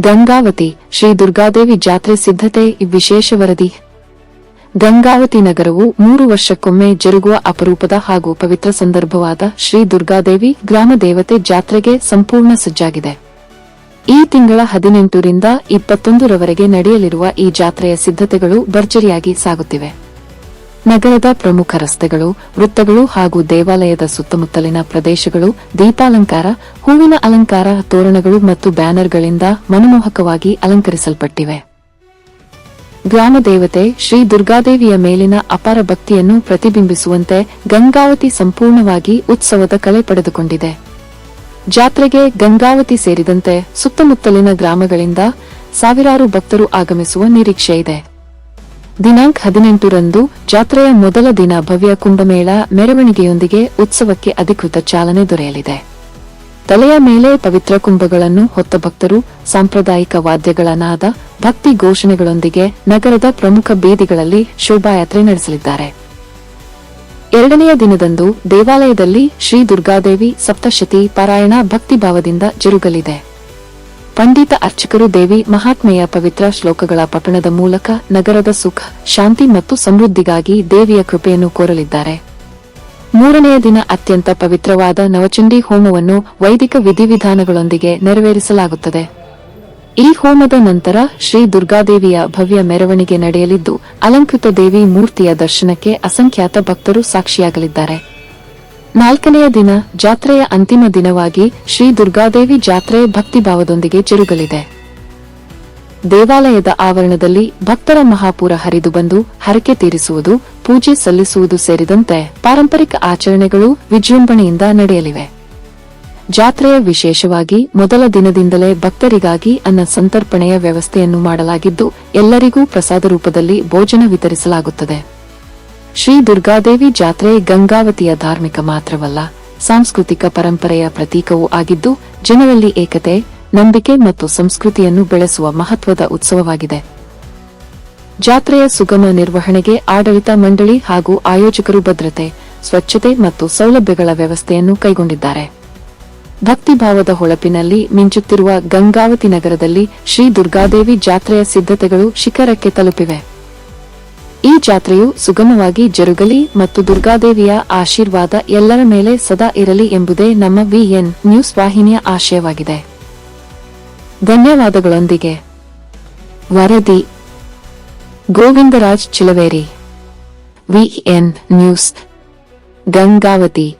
ಗಂಗಾವತಿ ಶ್ರೀ ದುರ್ಗಾದೇವಿ ಜಾತ್ರೆ ಸಿದ್ಧತೆ ವಿಶೇಷ ವರದಿ. ಗಂಗಾವತಿ ನಗರವು ಮೂರು ವರ್ಷಕ್ಕೊಮ್ಮೆ ಜರುಗುವ ಅಪರೂಪದ ಹಾಗೂ ಪವಿತ್ರ ಸಂದರ್ಭವಾದ ಶ್ರೀ ದುರ್ಗಾದೇವಿ ಗ್ರಾಮ ದೇವತೆ ಜಾತ್ರೆಗೆ ಸಂಪೂರ್ಣ ಸಜ್ಜಾಗಿದೆ. ಈ ತಿಂಗಳ ಹದಿನೆಂಟರಿಂದ ಇಪ್ಪತ್ತೊಂದರವರೆಗೆ ನಡೆಯಲಿರುವ ಈ ಜಾತ್ರೆಯ ಸಿದ್ಧತೆಗಳು ಭರ್ಜರಿಯಾಗಿ ಸಾಗುತ್ತಿವೆ. ನಗರದ ಪ್ರಮುಖ ರಸ್ತೆಗಳು, ವೃತ್ತಗಳು ಹಾಗೂ ದೇವಾಲಯದ ಸುತ್ತಮುತ್ತಲಿನ ಪ್ರದೇಶಗಳು, ದೀಪಾಲಂಕಾರ, ಹೂವಿನ ಅಲಂಕಾರ ತೋರಣಗಳು ಮತ್ತು ಬ್ಯಾನರ್ಗಳಿಂದ ಮನಮೋಹಕವಾಗಿ ಅಲಂಕರಿಸಲ್ಪಟ್ಟಿವೆ. ಗ್ರಾಮ ದೇವತೆ ಶ್ರೀ ದುರ್ಗಾದೇವಿಯ ಮೇಲಿನ ಅಪಾರ ಭಕ್ತಿಯನ್ನು ಪ್ರತಿಬಿಂಬಿಸುವಂತೆ ಗಂಗಾವತಿ ಸಂಪೂರ್ಣವಾಗಿ ಉತ್ಸವದ ಕಳೆ ಪಡೆದುಕೊಂಡಿದೆ. ಜಾತ್ರೆಗೆ ಗಂಗಾವತಿ ಸೇರಿದಂತೆ ಸುತ್ತಮುತ್ತಲಿನ ಗ್ರಾಮಗಳಿಂದ ಸಾವಿರಾರು ಭಕ್ತರು ಆಗಮಿಸುವ ನಿರೀಕ್ಷೆ ಇದೆ ದಿನಾಂಕ ಹದಿನೆಂಟರಂದು ಜಾತ್ರೆಯ ಮೊದಲ ದಿನ ಭವ್ಯ ಕುಂಭಮೇಳ ಮೆರವಣಿಗೆಯೊಂದಿಗೆ ಉತ್ಸವಕ್ಕೆ ಅಧಿಕೃತ ಚಾಲನೆ ದೊರೆಯಲಿದೆ. ತಲೆಯ ಮೇಲೆ ಪವಿತ್ರ ಕುಂಭಗಳನ್ನು ಹೊತ್ತ ಭಕ್ತರು, ಸಾಂಪ್ರದಾಯಿಕ ವಾದ್ಯಗಳ ನಾದ ಭಕ್ತಿ ಘೋಷಣೆಗಳೊಂದಿಗೆ ನಗರದ ಪ್ರಮುಖ ಬೀದಿಗಳಲ್ಲಿ ಶೋಭಾಯಾತ್ರೆ ನಡೆಸಲಿದ್ದಾರೆ. ಎರಡನೆಯ ದಿನದಂದು ದೇವಾಲಯದಲ್ಲಿ ಶ್ರೀ ದುರ್ಗಾದೇವಿ ಸಪ್ತಶತಿ ಪಾರಾಯಣ ಭಕ್ತಿಭಾವದಿಂದ ಜರುಗಲಿದೆ. ಪಂಡಿತ ಅರ್ಚಕರು ದೇವಿ ಮಹಾತ್ಮೆಯ ಪವಿತ್ರ ಶ್ಲೋಕಗಳ ಪಠಣದ ಮೂಲಕ ನಗರದ ಸುಖ, ಶಾಂತಿ ಮತ್ತು ಸಮೃದ್ಧಿಗಾಗಿ ದೇವಿಯ ಕೃಪೆಯನ್ನು ಕೋರಲಿದ್ದಾರೆ. ಮೂರನೆಯ ದಿನ ಅತ್ಯಂತ ಪವಿತ್ರವಾದ ನವಚಂಡಿ ಹೋಮವನ್ನು ವೈದಿಕ ವಿಧಿವಿಧಾನಗಳೊಂದಿಗೆ ನೆರವೇರಿಸಲಾಗುತ್ತದೆ. ಈ ಹೋಮದ ನಂತರ ಶ್ರೀ ದುರ್ಗಾದೇವಿಯ ಭವ್ಯ ಮೆರವಣಿಗೆ ನಡೆಯಲಿದ್ದು, ಅಲಂಕೃತ ದೇವಿ ಮೂರ್ತಿಯ ದರ್ಶನಕ್ಕೆ ಅಸಂಖ್ಯಾತ ಭಕ್ತರು ಸಾಕ್ಷಿಯಾಗಲಿದ್ದಾರೆ. ನಾಲ್ಕನೆಯ ದಿನ ಜಾತ್ರೆಯ ಅಂತಿಮ ದಿನವಾಗಿ ಶ್ರೀ ದುರ್ಗಾದೇವಿ ಜಾತ್ರೆ ಭಕ್ತಿಭಾವದೊಂದಿಗೆ ಜರುಗಲಿದೆ. ದೇವಾಲಯದ ಆವರಣದಲ್ಲಿ ಭಕ್ತರ ಮಹಾಪೂರ ಹರಿದು ಬಂದು ಹರಕೆ ತೀರಿಸುವುದು, ಪೂಜೆ ಸಲ್ಲಿಸುವುದು ಸೇರಿದಂತೆ ಪಾರಂಪರಿಕ ಆಚರಣೆಗಳು ವಿಜೃಂಭಣೆಯಿಂದ ನಡೆಯಲಿವೆ. ಜಾತ್ರೆಯ ವಿಶೇಷವಾಗಿ ಮೊದಲ ದಿನದಿಂದಲೇ ಭಕ್ತರಿಗಾಗಿ ಅನ್ನ ಸಂತರ್ಪಣೆಯ ವ್ಯವಸ್ಥೆಯನ್ನು ಮಾಡಲಾಗಿದ್ದು, ಎಲ್ಲರಿಗೂ ಪ್ರಸಾದ ರೂಪದಲ್ಲಿ ಭೋಜನ ವಿತರಿಸಲಾಗುತ್ತದೆ. ಶ್ರೀ ದುರ್ಗಾದೇವಿ ಜಾತ್ರೆ ಗಂಗಾವತಿಯ ಧಾರ್ಮಿಕ ಮಾತ್ರವಲ್ಲ, ಸಾಂಸ್ಕೃತಿಕ ಪರಂಪರೆಯ ಪ್ರತೀಕವೂ ಆಗಿದ್ದು, ಜನರಲ್ಲಿ ಏಕತೆ, ನಂಬಿಕೆ ಮತ್ತು ಸಂಸ್ಕೃತಿಯನ್ನು ಬೆಳೆಸುವ ಮಹತ್ವದ ಉತ್ಸವವಾಗಿದೆ. ಜಾತ್ರೆಯ ಸುಗಮ ನಿರ್ವಹಣೆಗೆ ಆಡಳಿತ ಮಂಡಳಿ ಹಾಗೂ ಆಯೋಜಕರು ಭದ್ರತೆ, ಸ್ವಚ್ಛತೆ ಮತ್ತು ಸೌಲಭ್ಯಗಳ ವ್ಯವಸ್ಥೆಯನ್ನು ಕೈಗೊಂಡಿದ್ದಾರೆ. ಭಕ್ತಿಭಾವದ ಹೊಳಪಿನಲ್ಲಿ ಮಿಂಚುತ್ತಿರುವ ಗಂಗಾವತಿ ನಗರದಲ್ಲಿ ಶ್ರೀ ದುರ್ಗಾದೇವಿ ಜಾತ್ರೆಯ ಸಿದ್ಧತೆಗಳು ಶಿಖರಕ್ಕೆ ತಲುಪಿವೆ. ಈ ಜಾತ್ರೆಯು ಸುಗಮವಾಗಿ ಜರುಗಲಿ ಮತ್ತು ದುರ್ಗಾದೇವಿಯ ಆಶೀರ್ವಾದ ಎಲ್ಲರ ಮೇಲೆ ಸದಾ ಇರಲಿ ಎಂಬುದೇ ನಮ್ಮ ವಿಎನ್ ನ್ಯೂಸ್ ವಾಹಿನಿಯ ಆಶಯವಾಗಿದೆ. ಧನ್ಯವಾದಗಳೊಂದಿಗೆ. ವರದಿ. ಗೋವಿಂದರಾಜ್ ಚಿಲವೇರಿ. VN news. ಗಂಗಾವತಿ.